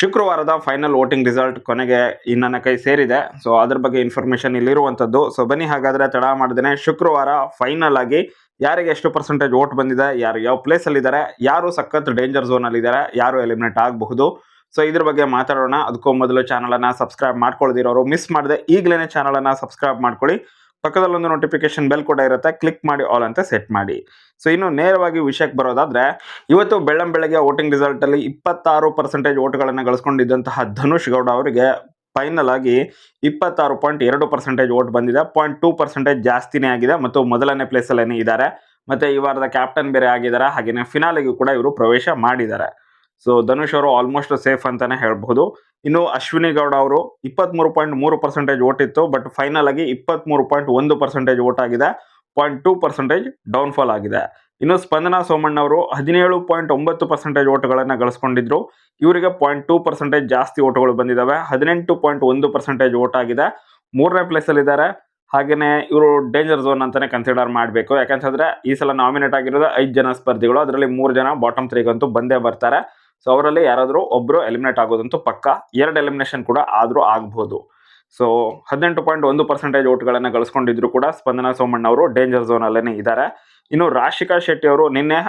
ಶುಕ್ರವಾರದ final voting result ಕೊನೆಗೆ ಈ ಕೈ ಸೇರಿದೆ. ಸೊ ಅದ್ರ ಬಗ್ಗೆ ಇನ್ಫಾರ್ಮೇಶನ್ ಇಲ್ಲಿರುವಂಥದ್ದು ಸೊ ಬನ್ನಿ ಹಾಗಾದ್ರೆ ತಡ ಮಾಡ್ದೇನೆ ಶುಕ್ರವಾರ ಫೈನಲ್ ಆಗಿ ಯಾರಿಗೆ ಎಷ್ಟು ಪರ್ಸೆಂಟೇಜ್ ವೋಟ್ ಬಂದಿದೆ, ಯಾರು ಯಾವ ಪ್ಲೇಸಲ್ಲಿದ್ದಾರೆ ಯಾರು ಸಖತ್ ಡೇಂಜರ್ ಝೋನಲ್ಲಿದ್ದಾರೆ ಯಾರು ಎಲಿಮಿನೇಟ್ ಆಗಬಹುದು. ಸೊ ಇದ್ರ ಬಗ್ಗೆ ಮಾತಾಡೋಣ. ಅದಕ್ಕೂ ಮೊದಲು ಚಾನಲನ್ನು ಸಬ್ಸ್ಕ್ರೈಬ್ ಮಾಡ್ಕೊಳ್ದಿರೋರು ಮಿಸ್ ಮಾಡದೆ ಈಗಲೇ ಚಾನಲನ್ನು ಸಬ್ಸ್ಕ್ರೈಬ್ ಮಾಡ್ಕೊಳ್ಳಿ. ಪಕ್ಕದಲ್ಲೊಂದು ನೋಟಿಫಿಕೇಶನ್ ಬೆಲ್ ಕೂಡ ಇರುತ್ತೆ. ಕ್ಲಿಕ್ ಮಾಡಿ ಆಲ್ ಅಂತ ಸೆಟ್ ಮಾಡಿ. ಸೊ ಇನ್ನು ನೇರವಾಗಿ ವಿಷಯಕ್ಕೆ ಬರೋದಾದ್ರೆ, ಇವತ್ತು ಬೆಳ್ಳಂ ಬೆಳಗ್ಗೆ ವೋಟಿಂಗ್ ರಿಸಲ್ಟ್ ಅಲ್ಲಿ ಇಪ್ಪತ್ತಾರು ಪರ್ಸೆಂಟೇಜ್ ಓಟ್ಗಳನ್ನು ಗಳಿಸ್ಕೊಂಡಿದ್ದಂತಹ ಧನುಷ್ ಗೌಡ ಅವರಿಗೆ ಫೈನಲ್ ಆಗಿ ಇಪ್ಪತ್ತಾರು ಪಾಯಿಂಟ್ ಎರಡು ಪರ್ಸೆಂಟೇಜ್ ವೋಟ್ ಬಂದಿದೆ. ಪಾಯಿಂಟ್ ಟೂ ಪರ್ಸೆಂಟೇಜ್ ಜಾಸ್ತಿನೇ ಆಗಿದೆ ಮತ್ತು ಮೊದಲನೇ ಪ್ಲೇಸ್ ಅಲ್ಲೇನೆ ಇದ್ದಾರೆ. ಮತ್ತೆ ಈ ವಾರದ ಕ್ಯಾಪ್ಟನ್ ಬೇರೆ ಆಗಿದ್ದಾರೆ. ಹಾಗೆಯೇ ಫಿನಾಲೆಗೂ ಕೂಡ ಇವರು ಪ್ರವೇಶ ಮಾಡಿದ್ದಾರೆ. ಸೊ ಧನುಷ್ ಅವರು ಆಲ್ಮೋಸ್ಟ್ ಸೇಫ್ ಅಂತಾನೆ ಹೇಳ್ಬಹುದು ಇನ್ನು ಅಶ್ವಿನಿ ಗೌಡ ಅವರು ಇಪ್ಪತ್ಮೂರು ಪಾಯಿಂಟ್ ಮೂರು ಪರ್ಸೆಂಟೇಜ್ ಓಟ್ ಇತ್ತು ಬಟ್ ಫೈನಲ್ ಆಗಿ ಇಪ್ಪತ್ಮೂರು ಪಾಯಿಂಟ್ ಒಂದು ಪರ್ಸೆಂಟೇಜ್ ವೋಟ್ ಆಗಿದೆ. ಪಾಯಿಂಟ್ ಟೂ ಪರ್ಸೆಂಟೇಜ್ ಡೌನ್ಫಾಲ್ ಆಗಿದೆ. ಇನ್ನು ಸ್ಪಂದನಾ ಸೋಮಣ್ಣ ಅವರು ಹದಿನೇಳು ಪಾಯಿಂಟ್ ಒಂಬತ್ತು ಪರ್ಸೆಂಟೇಜ್ ಓಟುಗಳನ್ನು ಗಳಿಸ್ಕೊಂಡಿದ್ರು. ಇವರಿಗೆ ಪಾಯಿಂಟ್ ಟೂ ಪರ್ಸೆಂಟೇಜ್ ಜಾಸ್ತಿ ಓಟುಗಳು ಬಂದಿದ್ದಾವೆ ಹದಿನೆಂಟು ಪಾಯಿಂಟ್ ಒಂದು ಪರ್ಸೆಂಟೇಜ್ ಓಟ್ ಆಗಿದೆ. ಮೂರನೇ ಪ್ಲೇಸಲ್ಲಿ ಇದ್ದಾರೆ. ಹಾಗೆಯೇ ಇವರು ಡೇಂಜರ್ ಝೋನ್ ಅಂತಲೇ ಕನ್ಸಿಡರ್ ಮಾಡಬೇಕು. ಯಾಕಂತಂದರೆ ಈ ಸಲ ನಾಮಿನೇಟ್ ಆಗಿರೋದು ಐದು ಜನ ಸ್ಪರ್ಧಿಗಳು. ಅದರಲ್ಲಿ ಮೂರು ಜನ ಬಾಟಮ್ ತ್ರೀಗಂತೂ ಬಂದೇ ಬರ್ತಾರೆ. ಸೊ ಅವರಲ್ಲಿ ಯಾರಾದರೂ ಒಬ್ಬರು ಎಲಿಮಿನೇಟ್ ಆಗೋದಂತೂ ಪಕ್ಕ, ಎರಡು ಎಲಿಮಿನೇಷನ್ ಕೂಡ ಆದರೂ ಆಗ್ಬೋದು. ಸೊ ಹದಿನೆಂಟು ಪಾಯಿಂಟ್ ಒಂದು ಪರ್ಸೆಂಟೇಜ್ ಓಟ್ಗಳನ್ನು ಗಳಿಸ್ಕೊಂಡಿದ್ರು ಕೂಡ ಸ್ಪಂದನಾ ಸೋಮಣ್ಣ ಅವರು ಡೇಂಜರ್ ಝೋನ್ ಅಲ್ಲೇ ಇದ್ದಾರೆ ಇನ್ನು ರಾಶಿಕಾ ಶೆಟ್ಟಿ ಅವರು ನಿನ್ನೆ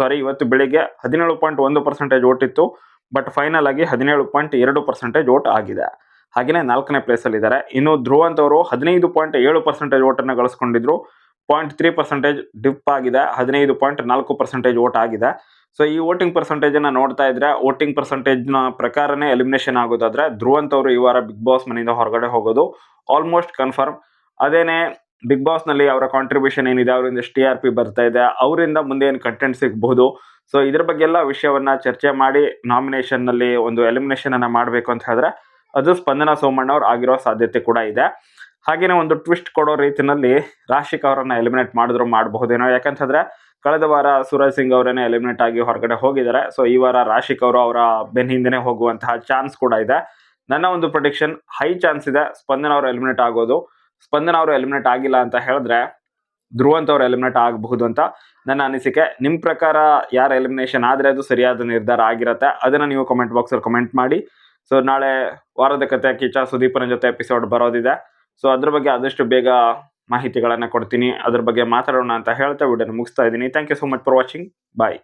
ಸಾರಿ ಇವತ್ತು ಬೆಳಿಗ್ಗೆ ಹದಿನೇಳು ಪಾಯಿಂಟ್ ಒಂದು ಪರ್ಸೆಂಟೇಜ್ ಓಟ್ ಇತ್ತು ಬಟ್ ಫೈನಲ್ ಆಗಿ ಹದಿನೇಳು ಪಾಯಿಂಟ್ ಎರಡು ಪರ್ಸೆಂಟೇಜ್ ಓಟ್ ಆಗಿದೆ. ಹಾಗೆಯೇ ನಾಲ್ಕನೇ ಪ್ಲೇಸಲ್ಲಿದ್ದಾರೆ ಇನ್ನು ಧ್ರುವಂತ್ ಅವರು ಹದಿನೈದು ಪಾಯಿಂಟ್ ಏಳು ಪರ್ಸೆಂಟೇಜ್ ಓಟನ್ನು ಗಳಿಸ್ಕೊಂಡಿದ್ರು ಪಾಯಿಂಟ್ ತ್ರೀ ಪರ್ಸೆಂಟೇಜ್ ಡಿಪ್ ಆಗಿದೆ, ಹದಿನೈದು ಪಾಯಿಂಟ್ ನಾಲ್ಕು ಪರ್ಸೆಂಟೇಜ್ ಓಟ್ ಆಗಿದೆ. ಸೊ ಈ ವೋಟಿಂಗ್ ಪರ್ಸೆಂಟೇಜನ್ನು ನೋಡ್ತಾ ಇದ್ರೆ ವೋಟಿಂಗ್ ಪರ್ಸೆಂಟೇಜ್ನ ಪ್ರಕಾರನೇ ಎಲಿಮಿನೇಷನ್ ಆಗೋದಾದ್ರೆ, ಧ್ರುವಂತ್ ಅವರು ಈ ವಾರ ಬಿಗ್ ಬಾಸ್ ಮನೆಯಿಂದ ಹೊರಗಡೆ ಹೋಗೋದು ಆಲ್ಮೋಸ್ಟ್ ಕನ್ಫರ್ಮ್ ಅದೇನೇ ಬಿಗ್ ಬಾಸ್ನಲ್ಲಿ ಅವರ ಕಾಂಟ್ರಿಬ್ಯೂಷನ್ ಏನಿದೆ, ಅವರಿಂದ ಟಿ ಆರ್ ಪಿ ಬರ್ತಾ ಇದೆ, ಅವರಿಂದ ಮುಂದೆ ಏನು ಕಂಟೆಂಟ್ ಸಿಗಬಹುದು. ಸೊ ಇದ್ರ ಬಗ್ಗೆ ಎಲ್ಲ ವಿಷಯವನ್ನ ಚರ್ಚೆ ಮಾಡಿ ನಾಮಿನೇಷನ್ನಲ್ಲಿ ಒಂದು ಎಲಿಮಿನೇಷನ್ ಅನ್ನ ಮಾಡಬೇಕು ಅಂತ ಹೇಳಿದ್ರೆ, ಅದು ಸ್ಪಂದನಾ ಸೋಮಣ್ಣ ಅವ್ರು ಆಗಿರೋ ಸಾಧ್ಯತೆ ಕೂಡ ಇದೆ. ಹಾಗೇನೆ ಒಂದು ಟ್ವಿಸ್ಟ್ ಕೊಡೋ ರೀತಿಯಲ್ಲಿ ರಾಶಿಕ್ ಅವರನ್ನ ಎಲಿಮಿನೇಟ್ ಮಾಡಿದ್ರು ಮಾಡಬಹುದೇನೋ. ಯಾಕಂತಂದ್ರೆ ಕಳೆದ ವಾರ ಸೂರಜ್ ಸಿಂಗ್ ಅವರೇನೆ ಎಲಿಮಿನೇಟ್ ಆಗಿ ಹೊರಗಡೆ ಹೋಗಿದ್ದಾರೆ. ಸೊ ಈ ವಾರ ರಾಶಿಕ್ ಅವರು ಅವರ ಬೆನ್ ಹಿಂದೆನೆ ಹೋಗುವಂತಹ ಚಾನ್ಸ್ ಕೂಡ ಇದೆ. ನನ್ನ ಒಂದು ಪ್ರೊಡಿಕ್ಷನ್ ಹೈ ಚಾನ್ಸ್ ಇದೆ. ಸ್ಪಂದನ ಅವರು ಎಲಿಮಿನೇಟ್ ಆಗೋದು. ಸ್ಪಂದನ ಅವರು ಎಲಿಮಿನೇಟ್ ಆಗಿಲ್ಲ ಅಂತ ಹೇಳಿದ್ರೆ ಧ್ರುವಂತ್ ಅವರು ಎಲಿಮಿನೇಟ್ ಆಗಬಹುದು ಅಂತ ನನ್ನ ಅನಿಸಿಕೆ. ನಿಮ್ಮ ಪ್ರಕಾರ ಯಾರು ಎಲಿಮಿನೇಷನ್ ಆದರೆ ಅದು ಸರಿಯಾದ ನಿರ್ಧಾರ ಆಗಿರುತ್ತೆ? ಅದನ್ನು ನೀವು ಕಮೆಂಟ್ ಬಾಕ್ಸಲ್ಲಿ ಕಮೆಂಟ್ ಮಾಡಿ. ಸೊ ನಾಳೆ ವಾರದ ಕತೆ ಕಿಚ್ಚ ಸುದೀಪನ ಜೊತೆ ಎಪಿಸೋಡ್ ಬರೋದಿದೆ. ಸೊ ಅದ್ರ ಬಗ್ಗೆ ಆದಷ್ಟು ಬೇಗ ಮಾಹಿತಿಗಳನ್ನು ಕೊಡ್ತೀನಿ. ಅದ್ರ ಬಗ್ಗೆ ಮಾತಾಡೋಣ ಅಂತ ಹೇಳ್ತಾ ವಿಡಿಯೋನ ಮುಗಿಸ್ತಾ ಇದ್ದೀನಿ. Thank you so much for watching bye